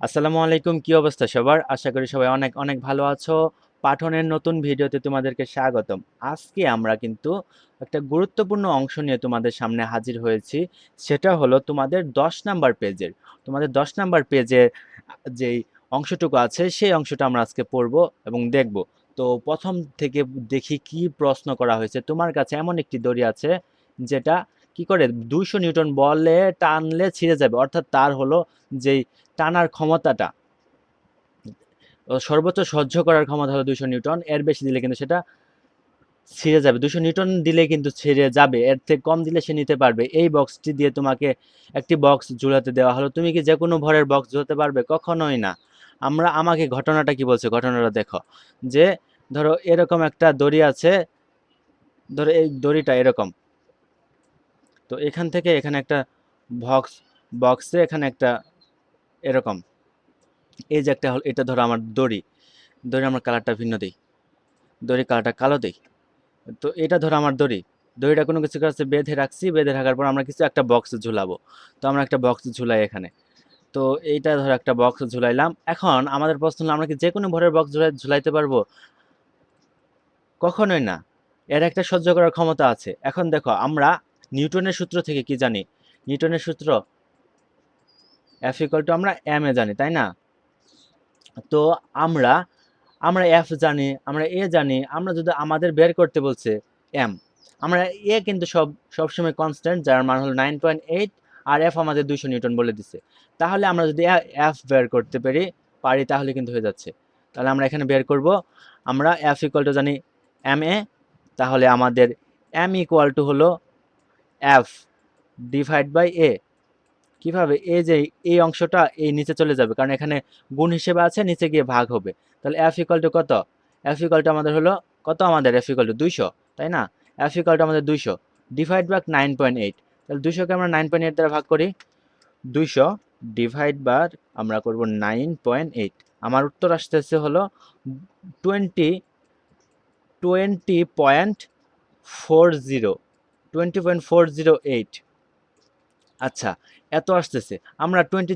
আসসালামু আলাইকুম, কি অবস্থা সবার? আশা করি সবাই অনেক অনেক ভালো আছো। পাঠনের নতুন ভিডিওতে তোমাদেরকে স্বাগতম। আজকে আমরা কিন্তু একটা গুরুত্বপূর্ণ অংশ নিয়ে তোমাদের সামনে হাজির হয়েছি। সেটা হলো তোমাদের দশ নাম্বার পেজের। তোমাদের দশ নাম্বার পেজের যেই অংশটুকু আছে, সেই অংশটা আমরা আজকে পড়ব এবং দেখব। তো প্রথম থেকে দেখি কি প্রশ্ন করা হয়েছে। তোমার কাছে এমন একটি দড়ি আছে, যেটা কি করে? দুইশো নিউটন বলে টানলে ছিঁড়ে যাবে। অর্থাৎ তার হলো যেই টানার ক্ষমতাটা সর্বোচ্চ সহ্য করার ক্ষমতা হলো দুশো নিউটন। এর বেশি দিলে কিন্তু সেটা ছিঁড়ে যাবে। দুশো নিউটন দিলে কিন্তু ছিঁড়ে যাবে। এর থেকে কম দিলে সে নিতে পারবে। এই বক্সটি দিয়ে তোমাকে একটি বক্স ঝুলাতে দেওয়া হলো। তুমি কি যে কোনো ভরের বক্স ঝুলাতে পারবে? কখনোই না। আমরা, আমাকে ঘটনাটা কি বলছে? ঘটনাটা দেখো। যে ধরো এরকম একটা দড়ি আছে, ধরো এই দড়িটা এরকম। তো এখান থেকে এখানে একটা বক্স বক্সে এখানে একটা এরকম। এই যে একটা হল, এটা ধরো আমার দড়ি। দড়ি আমার কালারটা ভিন্ন দিই। দড়ি কালারটা কালো দিই। তো এটা ধরো আমার দড়ি। দড়িটা কোনো কিছু কাছে বেঁধে রাখছি, বেঁধে রাখার পর আমরা কিছু একটা বক্স ঝুলাবো। তো আমরা একটা বক্স ঝুলাই এখানে। তো এইটা ধরো একটা বক্স ঝুলাইলাম। এখন আমাদের প্রশ্ন হলো, আমরা কি যে কোনো ভরের বক্স ঝুলাই, ঝুলাইতে পারব? কখনোই না। এর একটা সহ্য করার ক্ষমতা আছে। এখন দেখো, আমরা নিউটনের সূত্র থেকে কি জানি? নিউটনের সূত্র এফ ইকুয়াল টু আমরা এম এ জানি, তাই না? তো আমরা আমরা এফ জানি, আমরা এ জানি, আমরা যদি আমাদের বের করতে বলছে এম আমরা এ কিন্তু সব, সবসময় কনস্ট্যান্ট যার মান হলো নাইন পয়েন্ট এইট আর এফ আমাদের দুইশো নিউটন বলে দিছে। তাহলে আমরা যদি এফ বের করতে পারি পারি তাহলে কিন্তু হয়ে যাচ্ছে। তাহলে আমরা এখানে বের করব, আমরা এফ ইকুয়াল টু জানি এম এ, তাহলে আমাদের এম ইকুয়াল টু হলো এফ ডিভাইড বাই এ কীভাবে এই যে এই অংশটা এই নিচে চলে যাবে, কারণ এখানে গুণ হিসেবে আছে, নিচে গিয়ে ভাগ হবে। তাহলে এফ ইকাল কত? এফ ইকাল আমাদের হলো, কত আমাদের এফ ইকাল দুইশো, তাই না? এফ ইকাল আমাদের দুইশো divide by nine point eight তাহলে দুইশোকে আমরা নাইন পয়েন্ট এইট দ্বারা ভাগ করি, দুইশো ডিভাইড বার আমরা করব নাইন পয়েন্ট এইট আমার উত্তর আসতেছে হলো twenty twenty point four zero twenty point four zero eight আচ্ছা এত আসতেছে। আমরা টোয়েন্টি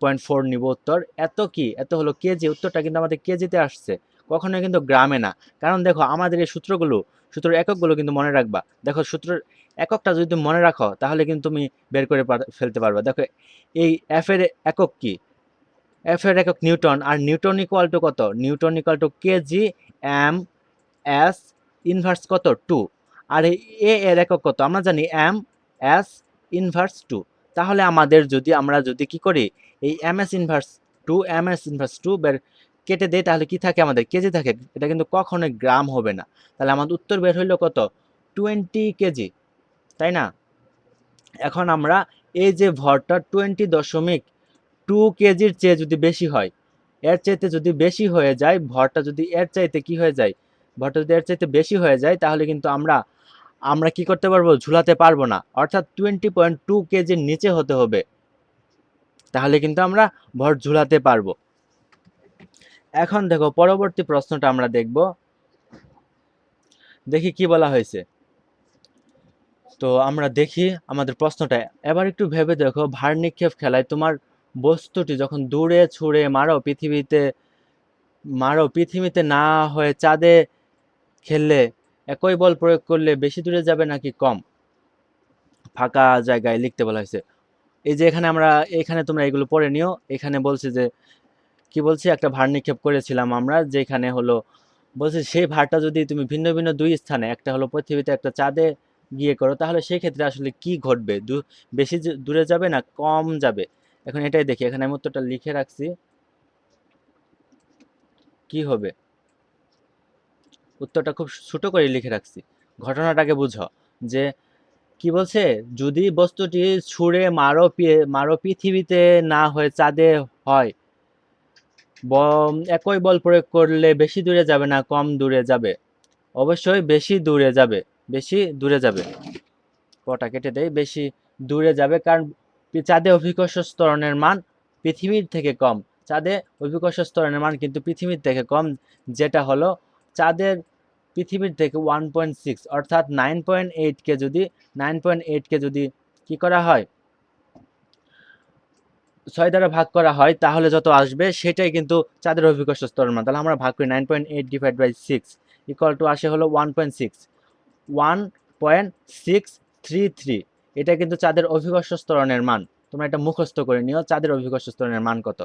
পয়েন্ট ফোর নিব উত্তর। এত কি? এত হলো কেজি। উত্তরটা কিন্তু আমাদের কেজিতে আসছে। কখনো কিন্তু গ্রামে না। কারণ দেখো, আমাদের এই সূত্রগুলো, সূত্রের এককগুলো কিন্তু মনে রাখবা। দেখো, সূত্রের এককটা যদি মনে রাখো, তাহলে কিন্তু তুমি বের করে ফেলতে পারবা। দেখো, এই এফ এর একক কি? এফ এর একক নিউটন। আর নিউটন ইকুয়াল টু কত? Newton equal to kg M S inverse কত? টু। আর এ এর একক কত? আমরা জানি এম এস ইনভার্স টু তাহলে আমাদের যদি, আমরা যদি কি করি? এই M S inverse two M S inverse two বের কেটে দেয় তাহলে কি থাকে আমাদের? কেজি থাকে। এটা কিন্তু কখনোই গ্রাম হবে না। তাহলে আমাদের উত্তর বের হইল কত? Twenty kg. তাই না? এখন আমরা এই যে ভরটা টোয়েন্টি দশমিক টু কেজির চেয়ে যদি বেশি হয়, এর চাইতে যদি বেশি হয়ে যায়, ভরটা যদি এর চাইতে কি হয়ে যায়? ভরটা যদি এর চাইতে বেশি হয়ে যায়, তাহলে কিন্তু আমরা আমরা কি করতে পারব? ঝুলাতে পারব না। অর্থাৎ টোয়েন্টি পয়েন্ট টু কেজির নিচে হতে হবে, তাহলে কিন্তু আমরা ভর ঝুলাতে পারব। এখন দেখো, পরবর্তী প্রশ্নটা আমরা দেখব। দেখি কি বলা হয়েছে। তো আমরা দেখি আমাদের প্রশ্নটা। এবার একটু ভেবে দেখো, ভার নিক্ষেপ খেলায় তোমার বস্তুটি যখন দূরে ছুঁড়ে মারো, পৃথিবীতে মারো, পৃথিবীতে না হয়ে চাঁদে খেললে একই বল প্রয়োগ করলে বেশি দূরে যাবে নাকি কম? ফাঁকা জায়গায় লিখতে বলা হয়েছে। এই যে এখানে আমরা, এখানে তোমরা এগুলো পড়ে নিও। এখানে বলছে যে, কি বলছি? একটা ভার নিক্ষেপ করেছিলাম আমরা, যেখানে হলো, বলছে সেই ভারটা যদি তুমি ভিন্ন ভিন্ন দুই স্থানে, একটা হলো পৃথিবীতে, একটা চাঁদে গিয়ে করো, তাহলে সেই ক্ষেত্রে আসলে কি ঘটবে? বেশি দূরে যাবে না কম যাবে? এখন এটাই দেখি। এখানে আমি উত্তরটা লিখে রাখছি। কি হবে? উত্তরটা খুব ছোট করে লিখে রাখছি। ঘটনাটাকে বুঝো, যে কি বলছে? যদি বস্তুটি ছুঁড়ে মারো মারো পৃথিবীতে না হয়ে চাঁদে হয় একই বল প্রয়োগ করলে বেশি দূরে যাবে না কম দূরে যাবে? অবশ্যই বেশি দূরে যাবে, বেশি দূরে যাবে। কটা কেটে দেয় বেশি দূরে যাবে কারণ চাঁদে অভিকর্ষ স্তরণের মান পৃথিবীর থেকে কম। চাঁদে অভিকর্ষ স্তরণের মান কিন্তু পৃথিবীর থেকে কম, যেটা হলো চাঁদের পৃথিবীর থেকে ওয়ান পয়েন্ট সিক্স অর্থাৎ নাইন পয়েন্ট এইটকে যদি নাইন পয়েন্ট এইটকে যদি কি করা হয়? ছয় দ্বারা ভাগ করা হয়, তাহলে যত আসবে, সেটাই কিন্তু চাঁদের অভিকর্ষ স্তরের মান। তাহলে আমরা ভাগ করি nine point eight divide by six equal to আসে হলো one point six one point six three three এটা কিন্তু চাঁদের অভিকর্ষ স্তরণের মান। তোমরা এটা মুখস্থ করে নিও, চাঁদের অভিকর্ষ স্তরণের মান কত।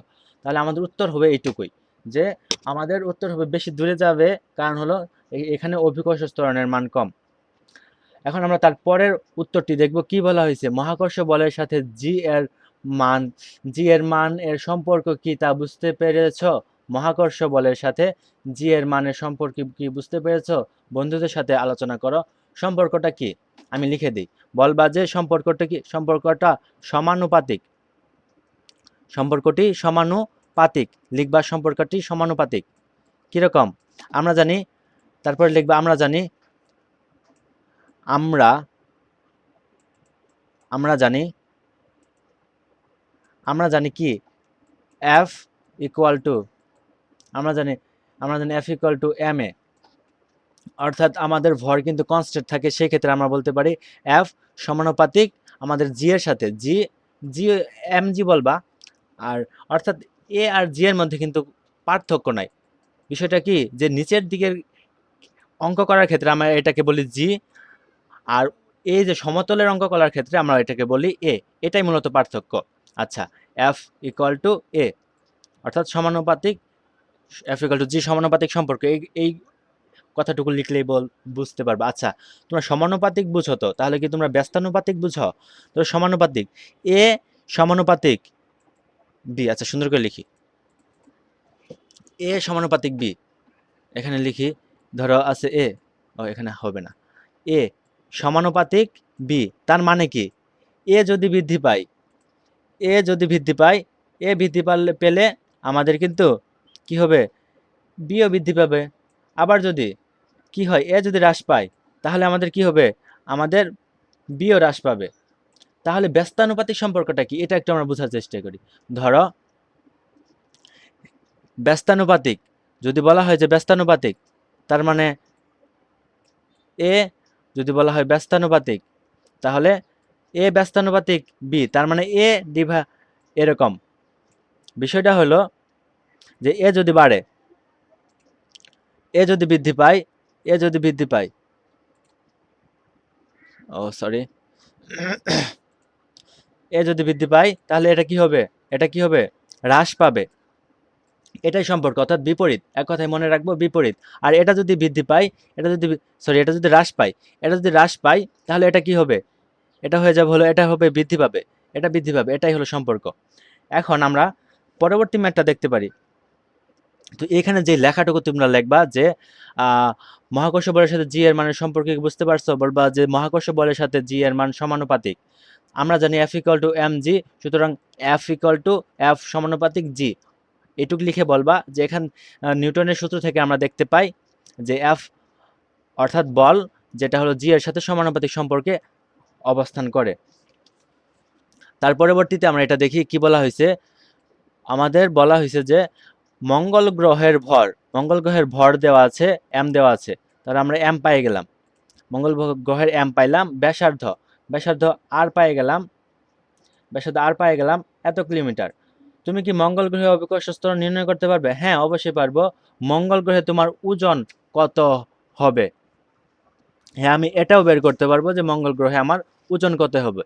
তাহলে আমাদের উত্তর হবে এইটুকুই, যে আমাদের উত্তর হবে বেশি দূরে যাবে, কারণ হলো এখানে অভিকর্ষ স্তরণের মান কম। এখন আমরা তার পরের উত্তরটি দেখব কি বলা হয়েছে। মহাকর্ষ বলের সাথে জি এর মান জি এর মান এর সম্পর্ক কি তা বুঝতে পেরেছ? মহাকর্ষ বলের সাথে জি এর মানের সম্পর্ক কি বুঝতে পেরেছ? বন্ধুদের সাথে আলোচনা করো। সম্পর্কটা কি? আমি লিখে দিই। বলবা যে সম্পর্কটা কি? সম্পর্কটা সমানুপাতিক। সম্পর্কটি সমানুপাতিক। লিখবার সম্পর্কটি সমানুপাতিক। কীরকম? আমরা জানি তারপর লিখবে, আমরা জানি, আমরা আমরা জানি আমরা জানি কি? এফ ইকুয়াল টু আমরা জানি আমরা জানি F equal to M A অর্থাৎ আমাদের ভর কিন্তু কনস্ট্যান্ট থাকে, সেই ক্ষেত্রে আমরা বলতে পারি এফ সমানুপাতিক আমাদের জি এর সাথে। জি জি এম জি বলবা, আর অর্থাৎ এ আর জি এর মধ্যে কিন্তু পার্থক্য নাই। বিষয়টা কি? যে নিচের দিকের অঙ্ক করার ক্ষেত্রে আমরা এটাকে বলি জি, আর এই যে সমতলের অঙ্ক করার ক্ষেত্রে আমরা এটাকে বলি এ। এটাই মূলত পার্থক্য। আচ্ছা এফ ইকুয়াল টু এ, অর্থাৎ সমানুপাতিক, এফ ইকুয়াল টু জি সমানুপাতিক সম্পর্ক। এই এই কথাটুকু লিখলেই বল, বুঝতে পারবে। আচ্ছা তোমরা সমানুপাতিক বুঝো তো, তাহলে কি তোমরা ব্যস্তানুপাতিক বুঝো? তো সমানুপাতিক, এ সমানুপাতিক বি। আচ্ছা সুন্দর করে লিখি। এ সমানুপাতিক বি। এখানে লিখি ধরো আছে এ ও এখানে হবে না। এ সমানুপাতিক বি তার মানে কি? এ যদি বৃদ্ধি পায় এ যদি বৃদ্ধি পায় এ বৃদ্ধি পালে পেলে আমাদের কিন্তু কি হবে? বিও বৃদ্ধি পাবে। আবার যদি কি হয় এ যদি হ্রাস পায়, তাহলে আমাদের কি হবে? আমাদের বিও হ্রাস পাবে। তাহলে ব্যস্তানুপাতিক সম্পর্কটা কি? এটা একটু আমরা বোঝার চেষ্টা করি। ধরো, ব্যস্তানুপাতিক, যদি বলা হয় যে ব্যস্তানুপাতিক তার মানে এ যদি বলা হয় ব্যস্তানুপাতিক, তাহলে এ ব্যস্তানুপাতিক বি তার মানে এ ডিভা এরকম। বিষয়টা হলো যে এ যদি বাড়ে, এ যদি বৃদ্ধি পায়, এ যদি বৃদ্ধি পায়, ও সরি, এ যদি বৃদ্ধি পায়, তাহলে এটা কি হবে? এটা কি হবে? হ্রাস পাবে। এটাই সম্পর্ক, অর্থাৎ বিপরীত। এক কথায় মনে রাখব বিপরীত। আর এটা যদি বৃদ্ধি পায় এটা যদি সরি এটা যদি হ্রাস পায় এটা যদি হ্রাস পায় তাহলে এটা কি হবে? এটা হয়ে যাবে হলো, এটা হবে বৃদ্ধি পাবে, এটা বৃদ্ধি পাবে, এটাই হলো সম্পর্ক। এখন আমরা পরবর্তী ম্যাটটা দেখতে পারি। তো এখানে যে লেখাটুকু তোমরা লিখবা যে মহাকর্ষ বলের সাথে জি এর মানের সম্পর্কে বুঝতে পারছ? বলবা যে মহাকর্ষ বলের সাথে জি এর মান সমানুপাতিক। আমরা জানি F equal to M G সুতরাং এফ ইকুয়াল টু এফ সমানুপাতিক জি এটুক লিখে বলবা যে এখান নিউটনের সূত্র থেকে আমরা দেখতে পাই যে এফ অর্থাৎ বল যেটা হলো জি এর সাথে সমানুপাতিক সম্পর্কে অবস্থান করে। তার পরবর্তীতে আমরা এটা দেখি, কি বলা হয়েছে? আমাদের বলা হয়েছে যে মঙ্গল গ্রহের ভর, মঙ্গল গ্রহের ভর দেওয়া আছে এম দেওয়া আছে। তাহলে আমরা এম পাই গেলাম। মঙ্গল গ্রহের এম পাইলাম, ব্যাসার্ধ। ব্যাসার্ধ আর পাই গেলাম, ব্যাসার্ধ আর পাই গেলাম, এত কিলোমিটার। তুমি কি মঙ্গল গ্রহে অভিকর্ষ স্তর নির্ণয় করতে পারবে? হ্যাঁ অবশ্যই পারব। মঙ্গল গ্রহে তোমার ওজন কত হবে? হ্যাঁ আমি এটাও বের করতে পারব যে মঙ্গল গ্রহে আমার ওজন কত হবে।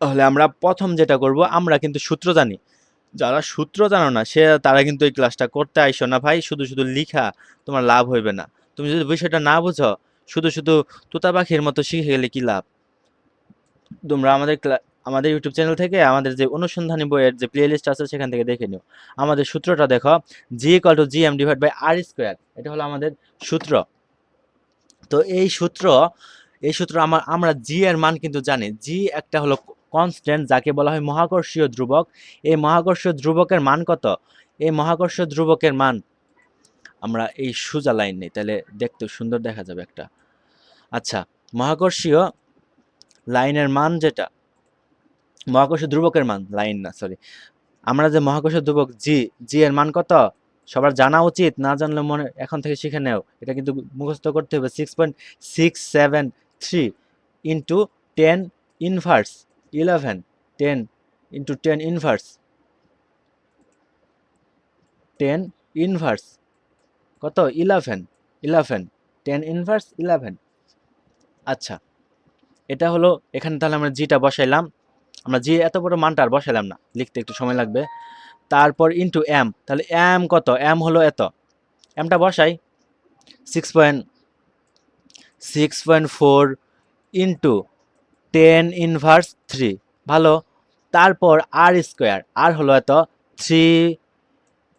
তাহলে আমরা প্রথম যেটা করব, আমরা কিন্তু সূত্র জানি। যারা সূত্র জানো না, সে তারা কিন্তু এই ক্লাসটা করতে আইসো না ভাই। শুধু শুধু লিখা, তোমার লাভ হইবে না। তুমি যদি বিষয়টা না বুঝো, শুধু শুধু তুতা পাখির মতো শিখে গেলে কি লাভ? তোমরা আমাদের আমাদের ইউটিউব চ্যানেল থেকে আমাদের যে অনুসন্ধানী বইয়ের যে প্লে লিস্ট আছে সেখান থেকে দেখে নিও। আমাদের সূত্রটা দেখো G equal to G M divide by R square এটা হলো আমাদের সূত্র। তো এই সূত্র এই সূত্র আমার, আমরা জি এর মান কিন্তু জানি। জি একটা হলো কনস্ট্যান্ট যাকে বলা হয় মহাকর্ষীয় ধ্রুবক। এই মহাকর্ষীয় ধ্রুবকের মান কত? এই মহাকর্ষীয় ধ্রুবকের মান আমরা এই সোজা লাইন নেই, তাহলে দেখতে সুন্দর দেখা যাবে একটা। আচ্ছা মহাকর্ষীয় লাইনের মান যেটা মহাকর্ষীয় ধ্রুবকের মান, লাইন না সরি আমরা যে মহাকর্ষ ধ্রুবক জি জি এর মান কত? সবার জানা উচিত, না জানলে মনে, এখন থেকে শিখে নেও। এটা কিন্তু মুখস্থ করতে হবে six point six seven three into ten inverse eleven ten into ten inverse ten inverse কত? Eleven eleven ten inverse eleven আচ্ছা এটা হলো, এখানে তাহলে আমরা জিটা বসাইলাম। আমরা জি এত বড় মানটা আর বসাইলাম না, লিখতে একটু সময় লাগবে। তারপর ইন্টু এম তাহলে এম কত? এম হলো এত। এমটা বসাই। Six point six point four into ten inverse three ভালো। তারপর আর স্কোয়ার আর হলো এত থ্রি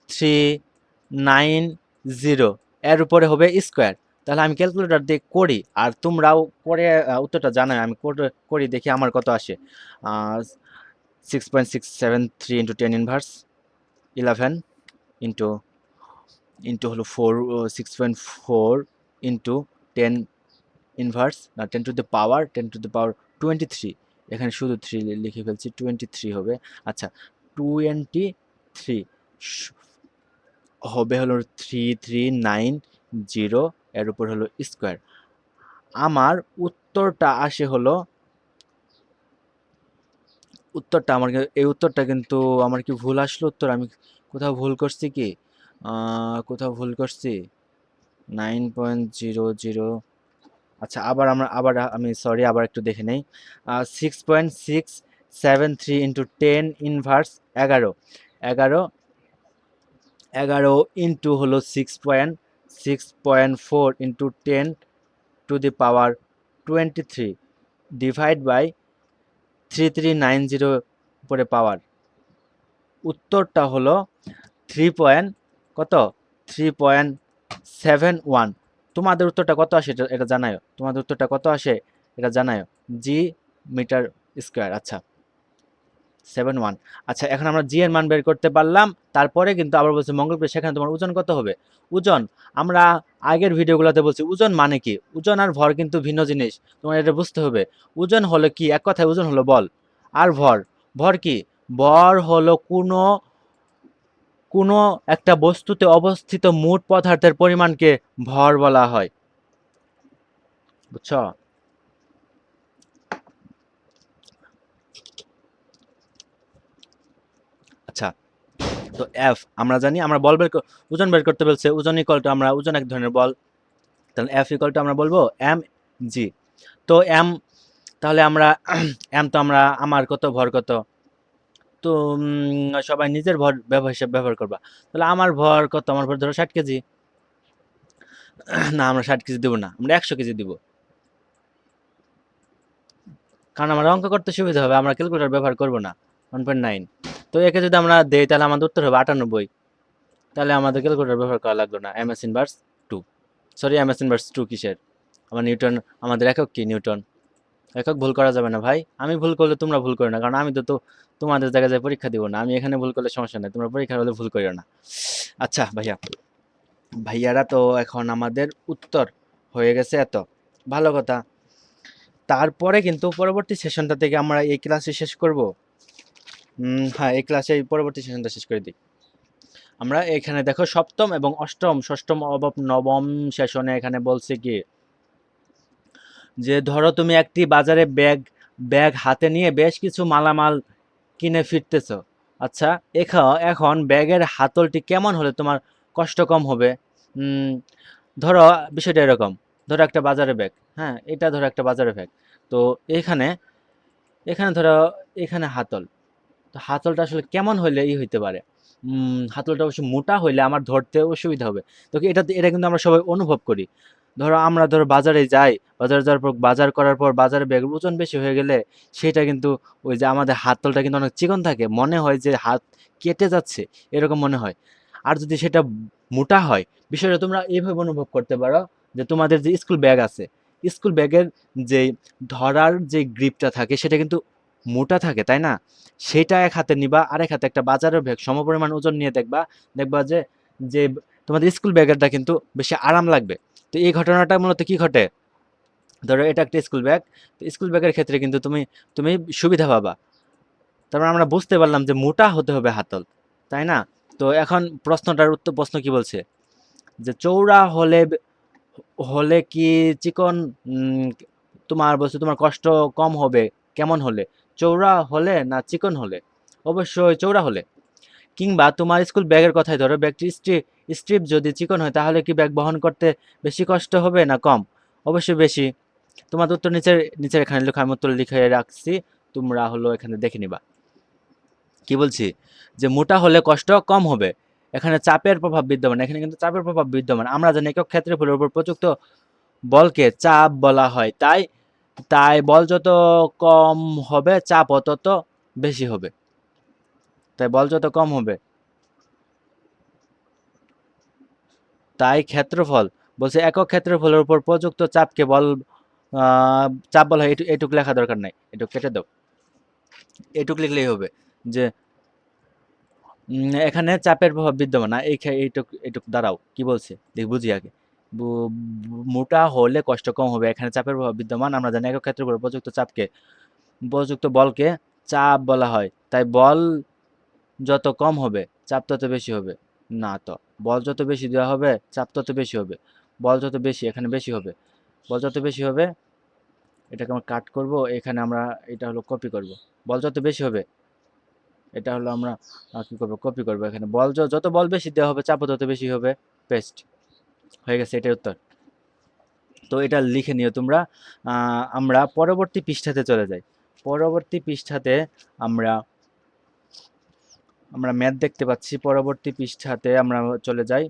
থ্রি নাইন জিরো এর উপরে হবে স্কোয়ার তাহলে আমি ক্যালকুলেটর দিয়ে করি, আর তোমরাও করে উত্তরটা জানাই। আমি করে- দেখি আমার কত আসে। Six point six seven three into ten inverse eleven into into হলো four six point four into ten inverse না ten to the power ten to the power twenty three এখানে শুধু থ্রি লিখে ফেলছি টোয়েন্টি থ্রি হবে। আচ্ছা twenty three হবে হলো থ্রি থ্রি নাইন জিরো এর উপর হলো স্কোয়ার। আমার উত্তরটা আসে হলো, উত্তরটা আমার এই উত্তরটা কিন্তু আমার কি ভুল আসলো উত্তর? আমি কোথাও ভুল করছি কি? কোথাও ভুল করছি? Nine point zero zero. আচ্ছা আবার আমরা, আবার আমি, সরি, আবার একটু দেখে নেই। Six point six seven three into ten inverse এগারো। এগারো এগারো ইন্টু হলো six point six point four into ten to the power twenty three divide by three three nine zero উপরে পাওয়ার উত্তরটা হলো থ্রি পয়েন্ট কত? থ্রি পয়েন্ট সেভেন ওয়ান তোমাদের উত্তরটা কত আসে এটা এটা জানায়ো তোমাদের উত্তরটা কত আসে? এটা জানায়ো জি মিটার স্কোয়ার আচ্ছা। সেভেন ওয়ান আচ্ছা এখন আমরা জি এর মান বের করতে পারলাম। তারপরে কিন্তু আবার বলছি মঙ্গলবার সেখানে তোমার ওজন কত হবে? ওজন, আমরা আগের ভিডিওগুলোতে বলছি, ওজন মানে কি? ওজন আর ভর কিন্তু ভিন্ন জিনিস। তোমার এটা বুঝতে হবে। ওজন হলো কি? এক কথায় ওজন হলো বল। আর ভর? ভর কি? ভর হলো কোনো কোনো একটা বস্তুতে অবস্থিত মোট পদার্থের পরিমাণকে ভর বলা হয়। বুঝছ আচ্ছা তো এফ আমরা জানি, আমরা বল বের ওজন বের করতে বলছে, ওজন ইকল টু আমরা ওজন এক ধরনের বল। তাহলে এফ ইকল টু আমরা বলব এম জি তো এম তাহলে আমরা এম তো আমরা, আমার কত, ভর কত? তো সবাই নিজের ভর ব্যবহার হিসাব ব্যবহার করবা। তাহলে আমার ভর কত? আমার ভর ধরো ষাট কেজি। না, আমরা ষাট কেজি দেবো না, আমরা একশো কেজি দিব। কারণ আমার অঙ্ক করতে সুবিধা হবে, আমরা ক্যালকুলেটর ব্যবহার করব না ওয়ান পয়েন্ট নাইন তো একে যদি আমরা দেই, তাহলে আমাদের উত্তর হবে আটানব্বই। তাহলে আমাদের ক্যালকুলেটর ব্যবহার করা লাগল না। M S inverse two sorry M S inverse two কিসের? আমার নিউটন আমাদের একক কি? নিউটন একক ভুল করা যাবে না ভাই। আমি ভুল করলে তোমরা ভুল করো না, কারণ আমি তো তো তোমাদের জায়গায় যায় পরীক্ষা দিব না। আমি এখানে ভুল করলে সমস্যা নেই। তোমরা পরীক্ষা হলে ভুল করিও না। আচ্ছা ভাইয়া। ভাইয়ারা তো এখন আমাদের উত্তর হয়ে গেছে এত। ভালো কথা। তারপরে কিন্তু পরবর্তী সেশনটা থেকে আমরা এই ক্লাসে শেষ করব। হ্যাঁ এই ক্লাসে পরবর্তী সেশনটা শেষ করে দিই। আমরা এখানে দেখো সপ্তম এবং অষ্টম, ষষ্ঠম অবম নবম সেশনে এখানে বলছে কি? যে ধরো তুমি একটি বাজারে ব্যাগ ব্যাগ হাতে নিয়ে বেশ কিছু মালামাল কিনে ফিরতেছ। আচ্ছা এখন এখন ব্যাগের হাতলটি কেমন হলে তোমার কষ্ট কম হবে? ধরো বিষয়টা এরকম, ধরো একটা বাজারে ব্যাগ হ্যাঁ এটা ধরো একটা বাজারে ব্যাগ। তো এখানে এখানে ধরো, এখানে হাতল। তো হাতলটা আসলে কেমন হইলে ই হইতে পারে? হাতলটা অবশ্যই মোটা হইলে আমার ধরতে অসুবিধা হবে। তো এটা এটা কিন্তু আমরা সবাই অনুভব করি। ধরো আমরা ধরো বাজারে যাই, বাজারে যাওয়ার পর, বাজার করার পর বাজারে ব্যাগের ওজন বেশি হয়ে গেলে সেটা কিন্তু ওই যে আমাদের হাতলটা কিন্তু অনেক চিকন থাকে। মনে হয় যে হাত কেটে যাচ্ছে, এরকম মনে হয়। আর যদি সেটা মোটা হয়, বিষয়টা তোমরা এইভাবে অনুভব করতে পারো যে তোমাদের যে স্কুল ব্যাগ আছে, স্কুল ব্যাগের যে ধরার যে গ্রিপটা থাকে সেটা কিন্তু মোটা থাকে, তাই না? সেটা এক হাতে নিবা আর এক হাতে একটা বাজারের ব্যাগ সমপরিমাণ ওজন নিয়ে দেখবা দেখবা যে যে তোমাদের স্কুল ব্যাগেরটা কিন্তু বেশি আরাম লাগবে। তো এই ঘটনাটা মূলত কি ঘটে? ধরো এটা একটা স্কুল ব্যাগ তো স্কুল ব্যাগের ক্ষেত্রে কিন্তু তুমি তুমি সুবিধা পাবা। তারপর আমরা বুঝতে পারলাম যে মোটা হতে হবে হাতল, তাই না? তো এখন প্রশ্নটার উত্তর, প্রশ্ন কি বলছে? যে চৌড়া হলে হলে কি চিকন তোমার বলছে তোমার কষ্ট কম হবে? কেমন হলে? চৌড়া হলে না চিকন হলে? অবশ্যই চৌড়া হলে। কিংবা তোমার স্কুল ব্যাগের কথাই ধরো, ব্যাগটি স্ট্রিপ স্ট্রিপ যদি চিকন হয়, তাহলে কি ব্যাগ বহন করতে বেশি কষ্ট হবে না কম? অবশ্যই বেশি। তোমার উত্তর নিচের নিচের এখানে লেখা, আমি উত্তর লিখে রাখছি। তোমরা হলো এখানে দেখে নিবা। কি বলছি? যে মোটা হলে কষ্ট কম হবে। এখানে চাপের প্রভাব বিদ্যমান। এখানে কিন্তু চাপের প্রভাব বিদ্যমান। আমরা জানি একক ক্ষেত্রফলের উপর প্রযুক্ত বলকে চাপ বলা হয়। তাই তাই বল যত কম হবে চাপও তত বেশি হবে। তাই বল যত কম হবে। তাই ক্ষেত্রফল, বলছে একক ক্ষেত্রফলের উপর প্রযুক্ত চাপকে বল চাপ বলা হয়, এটু- এটুক লেখা দরকার নাই, এটুক কেটে দাও। এটুক লিখলেই হবে যে এখানে চাপের প্রভাব বিদ্যমান না, এই এইটুক এইটুক, দাঁড়াও, কি বলছে, দেখ বুঝি আগে। মোটা হলে কষ্ট কম হবে। এখানে চাপের প্রভাব বিদ্যমান। আমরা জানি একক ক্ষেত্রের উপর প্রযুক্ত চাপকে, প্রযুক্ত বলকে চাপ বলা হয়। তাই বল যত কম হবে, চাপ তত বেশি হবে। না তো, বল যত বেশি দেওয়া হবে, চাপ তত বেশি হবে। বল যত বেশি, এখানে বেশি হবে। বল যত বেশি হবে, এটাকে আমরা কাট করব। এখানে আমরা এটা হলো কপি করব। বল যত বেশি হবে, এটা হলো আমরা কি করব? কপি করব। এখানে বল যত বল বেশি দেওয়া হবে, চাপও তত বেশি হবে। পেস্ট হয়ে গেছে এটার উত্তর। তো এটা লিখে নিও তোমরা। আমরা পরবর্তী পৃষ্ঠাতে চলে যাই। পরবর্তী পৃষ্ঠাতে আমরা আমরা ম্যাথ দেখতে পাচ্ছি। পরবর্তী পৃষ্ঠাতে আমরা চলে যাই।